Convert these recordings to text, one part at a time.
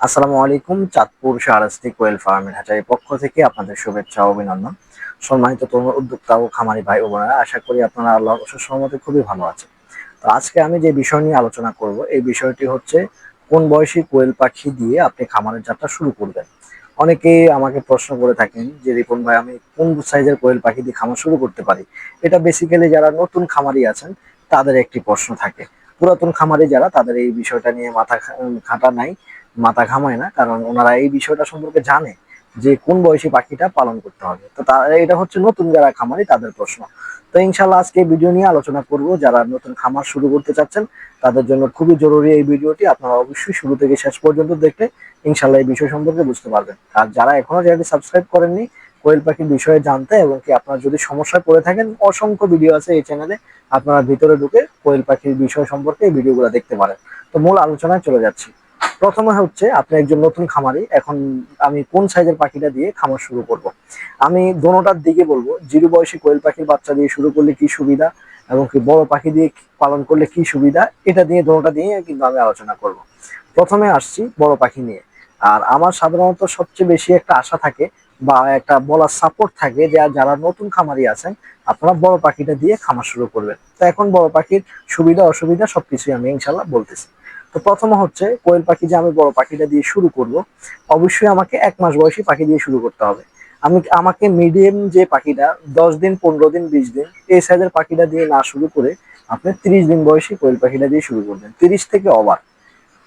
আসসালামু আলাইকুম, চাঁদপুর শাহরাস্তি কোয়েল ফার্মের হাজারের পক্ষ থেকে আপনাদের শুভেচ্ছা অভিনন্দন। সম্মানিত তরুণ উদ্যোক্তা ও খামারি ভাই ও বোনেরা, আশা করি আপনারা আল্লাহর অশেষ সহমতে খুবই ভালো আছেন। তো আজকে আমি যে বিষয় নিয়ে আলোচনা করব, এই বিষয়টি হচ্ছে কোন বয়সী কোয়েল পাখি দিয়ে আপনি খামারের যাত্রা শুরু করবেন? অনেকেই আমাকে প্রশ্ন করে থাকেন যে, রিপন ভাই, আমি কোন সাইজের কোয়েল পাখি দিয়ে খামার শুরু করতে পারি? এটা বেসিক্যালি যারা নতুন খামারি আছেন, তাদের একটি প্রশ্ন থাকে। পুরাতন খামারি যারা, তাদের এই বিষয়টা নিয়ে মাথা খাটা নাই। মাথা ঘামায় না, কারণ ওনারা এই বিষয়টা সম্পর্কে জানে যে কোন বয়সী পাখিটা পালন করতে হবে। তো তারা, এটা হচ্ছে নতুন যারা খামারি, তাদের প্রশ্ন। তো ইনশাল্লাহ আজকে ভিডিও নিয়ে আলোচনা করব। যারা নতুন খামার শুরু করতে চাচ্ছেন, তাদের জন্য খুবই জরুরি এই ভিডিওটি। আপনারা অবশ্যই শুরু থেকে শেষ পর্যন্ত দেখলে ইনশাল্লাহ এই বিষয় সম্পর্কে বুঝতে পারবেন। আর যারা এখনও চ্যানেলটি সাবস্ক্রাইব করেননি, কোয়েল পাখির বিষয়ে জানতে এবং কি আপনারা যদি সমস্যায় পড়ে থাকেন, অসংখ্য ভিডিও আছে এই চ্যানেলে। আপনারা ভিতরে ঢুকে কোয়েল পাখির বিষয় সম্পর্কে এই ভিডিওগুলো দেখতে পারেন। তো মূল আলোচনায় চলে যাচ্ছি। প্রথমে হচ্ছে আপনি একজন নতুন খামারি, এখন আমি কোন সাইজের পাখিটা দিয়ে খামার শুরু করব। আমি দোনোটার দিকে বলব, জিরো বয়সী কোয়েল পাখির বাচ্চা দিয়ে শুরু করলে কি সুবিধা এবং কি বড় পাখি দিয়ে পালন করলে কি সুবিধা, এটা দিয়ে দোনোটা দিয়ে কিন্তু আমি আলোচনা করব। প্রথমে আসছি বড় পাখি নিয়ে আর আমার সাধারণত সবচেয়ে বেশি একটা আশা থাকে বা একটা বলার সাপোর্ট থাকে যে যারা নতুন খামারি আছেন, আপনারা বড় পাখিটা দিয়ে খামার শুরু করবেন তো এখন বড় পাখির সুবিধা, অসুবিধা সবকিছুই আমি ইনশাল্লাহ বলতেছি তো প্রথম হচ্ছে কোয়েল পাখি যে আমি বড় পাখিটা দিয়ে শুরু করব, অবশ্যই আমাকে এক মাস বয়সী পাখি দিয়ে শুরু করতে হবে। আমি আমাকে মিডিয়াম যে পাখিটা, দশ দিন, পনেরো দিন, বিশ দিন, এই সাইজের পাখিটা দিয়ে না শুরু করে আপনি তিরিশ দিন বয়সী কোয়েল পাখিটা দিয়ে শুরু করবেন। তিরিশ থেকে অবার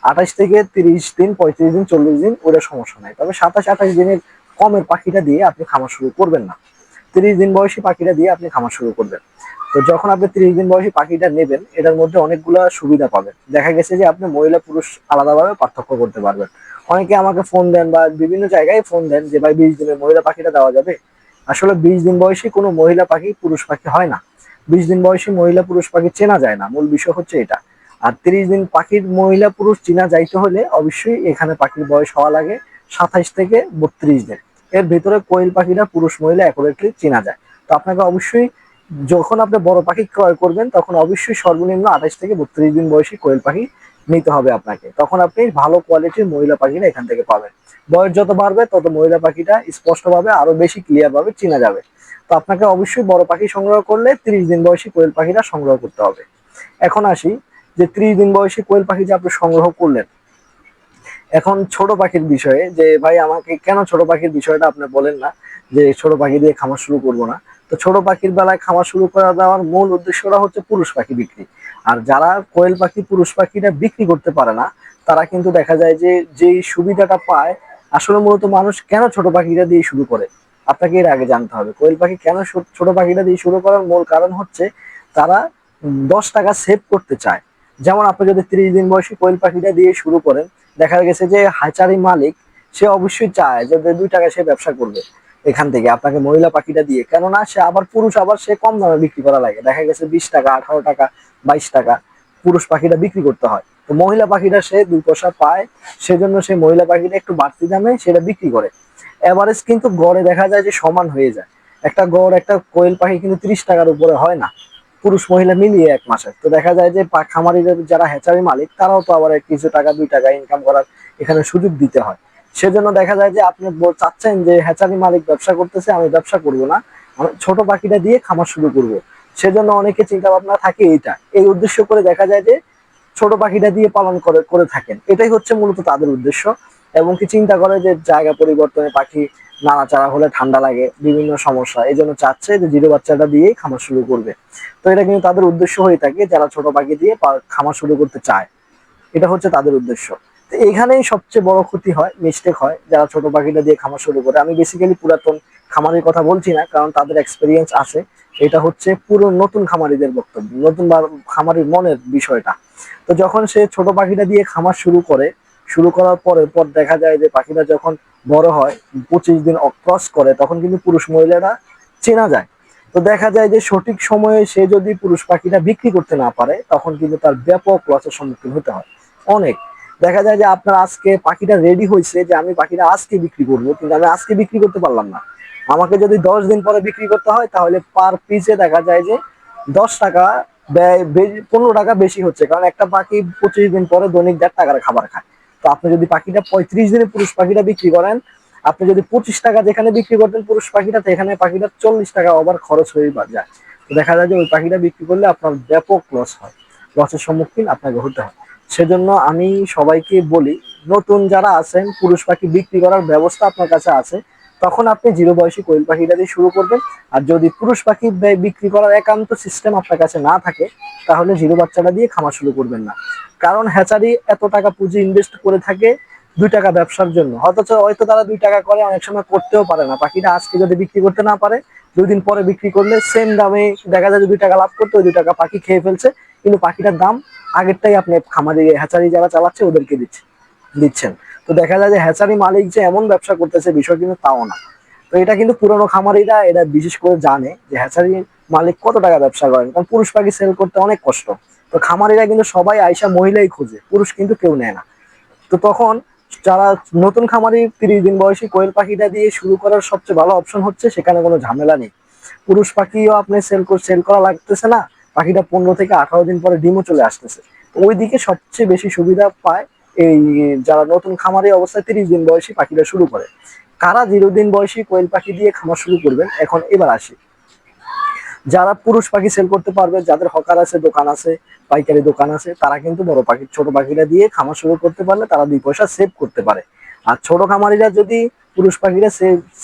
আঠাশ থেকে তিরিশ দিন, পঁয়ত্রিশ দিন, চল্লিশ দিন ওটা সমস্যা নাই। তবে সাতাশ, আঠাশ দিনের কমের পাখিটা দিয়ে আপনি খামার শুরু করবেন না। তিরিশ দিন বয়সী পাখিটা দিয়ে আপনি খামার শুরু করবেন। তো যখন আপনি তিরিশ দিন বয়সী পাখিটা নেবেন, এটার মধ্যে অনেকগুলা সুবিধা পাবেন। দেখা গেছে যে আপনি মহিলা, পুরুষ আলাদাভাবে পার্থক্য করতে পারবেন। অনেকে আমাকে ফোন দেন বা বিভিন্ন জায়গায় ফোন দেন যে, ভাই, বিশ দিনের মহিলা পাখিটা দেওয়া যাবে? আসলে বিশ দিন বয়সী কোনো মহিলা পাখি পুরুষ পাখি হয় না। বিশ দিন বয়সী মহিলা, পুরুষ পাখি চেনা যায় না। মূল বিষয় হচ্ছে এটা। আর তিরিশ দিন পাখির মহিলা, পুরুষ চেনা যাইতে হলে অবশ্যই এখানে পাখির বয়স হওয়া লাগে সাতাইশ থেকে বত্রিশ দিন। এর ভিতরে কোয়েল পাখিটা পুরুষ, মহিলা অ্যাকুরেটলি চেনা যায়। তো আপনাকে অবশ্যই যখন আপনি বড় পাখি ক্রয় করবেন, তখন অবশ্যই সর্বনিম্ন আঠাশ থেকে বত্রিশ দিন বয়সী কোয়েল পাখি নিতে হবে আপনাকে। তখন আপনি ভালো কোয়ালিটির মহিলা পাখিটা এখান থেকে পাবেন। বয়স যত বাড়বে, তত মহিলা পাখিটা স্পষ্টভাবে আরও বেশি ক্লিয়ার ভাবে চেনা যাবে। তো আপনাকে অবশ্যই বড় পাখি সংগ্রহ করলে তিরিশ দিন বয়সী কোয়েল পাখিটা সংগ্রহ করতে হবে। এখন আসি যে ত্রিশ দিন বয়সী কোয়েল পাখি যে আপনি সংগ্রহ করলেন, এখন ছোট পাখির বিষয়ে যে, ভাই, আমাকে কেন ছোট পাখির বিষয়টা আপনি বলেন না? যে, ছোট পাখি দিয়ে খামার শুরু করব না। তো ছোট পাখির বেলায় খামার শুরু করা দেওয়ার মূল উদ্দেশ্যটা হচ্ছে পুরুষ পাখি বিক্রি। আর যারা কোয়েল পাখি, পুরুষ পাখিটা বিক্রি করতে পারে না, তারা কিন্তু দেখা যায় যে যেই সুবিধাটা পায়, আসলে মূলত মানুষ কেন ছোট পাখিটা দিয়ে শুরু করে? আপনাকে এর আগে জানতে হবে। কোয়েল পাখি কেন ছোট পাখিটা দিয়ে শুরু করার মূল কারণ হচ্ছে তারা দশ টাকা সেভ করতে চায়। যেমন আপনি যদি ত্রিশ দিন বয়সী কোয়েল পাখিটা দিয়ে শুরু করেন, দেখা গেছে যে হাচারি মালিক, সে অবশ্যই চায় যে দুই টাকা সে ব্যবসা করবে। এখান থেকে আপনাকে মহিলা পাখিটা দিয়ে। কেননা সে আবার পুরুষ, আবার সে কম দামে বিক্রি করা লাগে। দেখা গেছে বিশ টাকা, আঠারো টাকা, বাইশ টাকা পুরুষ পাখিটা বিক্রি করতে হয়। তো মহিলা পাখিটা সে দুই পয়সা পায়, সেজন্য সে মহিলা পাখিটা একটু বাড়তি দামে সেটা বিক্রি করে। এভারেজ কিন্তু গড়ে দেখা যায় যে সমান হয়ে যায়। একটা গড়, একটা কোয়েল পাখি কিন্তু ত্রিশ টাকার উপরে হয় না। পুরুষ মহিলা মিলিয়ে এক মাসে। তো দেখা যায় যে খামারিদের যারা হ্যাচারি মালিক, তারাও তো আবার কিছু টাকা, দুই টাকা ইনকাম করার এখানে সুযোগ দিতে হয়। সেজন্য দেখা যায় যে আপনি চাচ্ছেন যে হ্যাচারি মালিক ব্যবসা করতেছে, আমি ব্যবসা করব না। ছোট পাখিটা দিয়ে খামার শুরু করব। সেজন্য অনেকে চিন্তা ভাবনা থাকে এইটা। এই উদ্দেশ্য করে দেখা যায় যে ছোট পাখিটা দিয়ে পালন করে করে থাকেন। এটাই হচ্ছে মূলত তাদের উদ্দেশ্য। এবং কি চিন্তা করে যে জায়গা পরিবর্তনে পাখি নাড়াচাড়া হলে ঠান্ডা লাগে, বিভিন্ন সমস্যা। এই জন্য চাচ্ছে যে জিরো বাচ্চাটা দিয়েই খামার শুরু করবে। তো এটা কিন্তু তাদের উদ্দেশ্য হয়ে থাকে যারা ছোট পাখি দিয়ে খামার শুরু করতে চায়। এটা হচ্ছে তাদের উদ্দেশ্য। এখানেই সবচেয়ে বড় ক্ষতি হয় মিস্টেক হয় যারা ছোট পাখিটা দিয়ে খামার শুরু করে। আমি বেসিক্যালি পুরাতন খামারের কথা বলছি না, কারণ তাদের এক্সপিরিয়েন্স আছে। এটা হচ্ছে পুরো নতুন খামারিদের বক্তব্য, নতুন খামারির মনের বিষয়টা। তো যখন সে ছোট পাখিটা দিয়ে খামার শুরু করে, শুরু করার পরে পর দেখা যায় যে পাখিটা যখন বড় হয়, পঁচিশ দিন ক্রস করে, তখন কিন্তু পুরুষ মহিলারা চেনা যায়। তো দেখা যায় যে সঠিক সময়ে সে যদি পুরুষ পাখিটা বিক্রি করতে না পারে, তখন কিন্তু তার ব্যাপক লসের সম্মুখীন হতে হয়। অনেক। দেখা যায় যে আপনার আজকে পাখিটা রেডি হয়েছে যে আমি পাখিটা আজকে বিক্রি করব, কিন্তু আমি আজকে বিক্রি করতে পারলাম না। আমাকে যদি দশ দিন পরে বিক্রি করতে হয়, তাহলে পার পিসে দেখা যায় যে দশ টাকা ব্যয় পনেরো টাকা বেশি হচ্ছে। কারণ একটা পাখি পঁচিশ দিন পরে দৈনিক দেড় টাকার খাবার খায়। তো আপনি যদি পাখিটা পঁয়ত্রিশ দিনে পুরুষ পাখিটা বিক্রি করেন, আপনি যদি পঁচিশ টাকা যেখানে বিক্রি করতেন পুরুষ পাখিটা এখানে পাখিটা চল্লিশ টাকা ওভার খরচ হয়ে যায়। তো দেখা যায় যে ওই পাখিটা বিক্রি করলে আপনার ব্যাপক লস হয়। লসের সম্মুখীন আপনাকে হতে হয় সেজন্য আমি সবাইকে বলি, নতুন যারা আছেন, পুরুষ পাখি বিক্রি করার ব্যবস্থা আপনার কাছে আছে, তখন আপনি জিরো বয়সী কোয়েল পাখিটা দিয়ে শুরু করবেন। আর যদি পুরুষ পাখি বিক্রি করার একান্ত সিস্টেম আপনার কাছে না থাকে, তাহলে জিরো বাচ্চাটা দিয়ে খামার শুরু করবেন না। কারণ হ্যাচারি এত টাকা পুঁজি ইনভেস্ট করে থাকে দুই টাকা ব্যবসার জন্য। অথচ হয়তো তারা দুই টাকা করে অনেক সময় করতেও পারে না। পাখিটা আজকে যদি বিক্রি করতে না পারে, দুই দিন পরে বিক্রি করলে সেম দামে দেখা যায় যে দুই টাকা লাভ করতে, ওই দুই টাকা পাখি খেয়ে ফেলছে। কিন্তু পাখিটার দাম আগেরটাই আপনি খামারি হ্যাচারি যারা চালাচ্ছে ওদেরকে দিচ্ছে, দিচ্ছেন। তো দেখা যায় যে হ্যাচারি মালিক যে এমন ব্যবসা করতেছে, বিষয় কিন্তু তাও না। তো এটা কিন্তু পুরনো খামারিরা এটা বিশেষ করে জানে যে হ্যাচারি মালিক কত টাকা ব্যবসা করেন, কারণ পুরুষ পাখি সেল করতে অনেক কষ্ট। তো খামারিরা কিন্তু সবাই আইসা মহিলাই খোঁজে, পুরুষ কিন্তু কেউ নেয় না। তো তখন যারা নতুন খামারি তিরিশ দিন বয়সী কোয়েল পাখিটা দিয়ে শুরু করার সবচেয়ে ভালো অপশন হচ্ছে, সেখানে কোনো ঝামেলা নেই। পুরুষ পাখিও আপনি সেল সেল করা লাগতেছে না পাখিটা পনেরো থেকে আঠারো দিন পরে ডিমও চলে আসতেছে। তো ওই দিকে সবচেয়ে বেশি সুবিধা পায় এই, যারা নতুন খামারি অবস্থায় তিরিশ দিন বয়সী পাখিটা শুরু করে। কারা জিরো দিন বয়সী কোয়েল পাখি দিয়ে খামার শুরু করবেন, এখন এবার আসি। যারা পুরুষ পাখি সেল করতে পারবে, যাদের হকার আছে, দোকান আছে, পাইকারি দোকান আছে, তারা কিন্তু বড় পাখি, ছোট পাখিরা দিয়ে খামার শুরু করতে পারলে তারা দুই পয়সা সেভ করতে পারে। আর ছোট খামারিরা যদি পুরুষ পাখিরা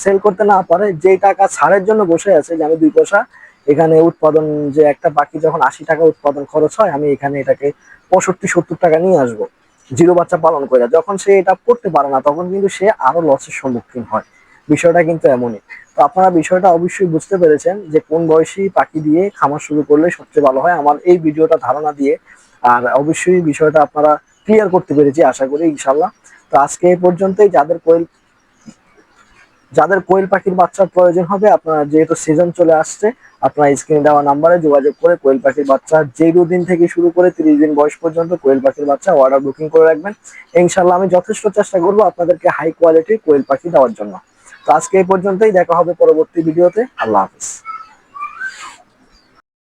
সেল করতে না পারে যে টাকা ছাড়ের জন্য বসে আছে, যে আমি দুই পয়সা এখানে উৎপাদন যে একটা পাখি যখন আশি টাকা উৎপাদন খরচ হয়, আমি এখানে এটাকে পঁয়ষট্টি, সত্তর টাকা নিয়ে আসব। জিরো বাচ্চা পালন করে যখন সে এটা করতে পারে না, তখন কিন্তু সে আরও লসের সম্মুখীন হয়। বিষয়টা কিন্তু এমনই। তো আপনারা বিষয়টা অবশ্যই বুঝতে পেরেছেন যে কোন বয়সী পাখি দিয়ে খামার শুরু করলে সবচেয়ে ভালো হয়। আমার এই ভিডিওটা ধারণা দিয়ে আর অবশ্যই বিষয়টা আপনারা ক্লিয়ার করতে পেরেছি, আশা করি ইনশাল্লাহ তো আজকে এই পর্যন্তই। যাদের কোয়েল যাদের কোয়েল পাখির বাচ্চার প্রয়োজন হবে, আপনারা যেহেতু সিজন চলে আসছে, আপনারা স্ক্রিনে দেওয়া নাম্বারে যোগাযোগ করে কোয়েল পাখির বাচ্চা যে দুদিন থেকে শুরু করে তিরিশ দিন বয়স পর্যন্ত কোয়েল পাখির বাচ্চা অর্ডার বুকিং করে রাখবেন। ইনশাল্লাহ আমি যথেষ্ট চেষ্টা করব আপনাদেরকে হাই কোয়ালিটির কোয়েল পাখি দেওয়ার জন্য। তো আজকে এই পর্যন্তই, দেখা হবে পরবর্তী ভিডিওতে আল্লাহ হাফিজ।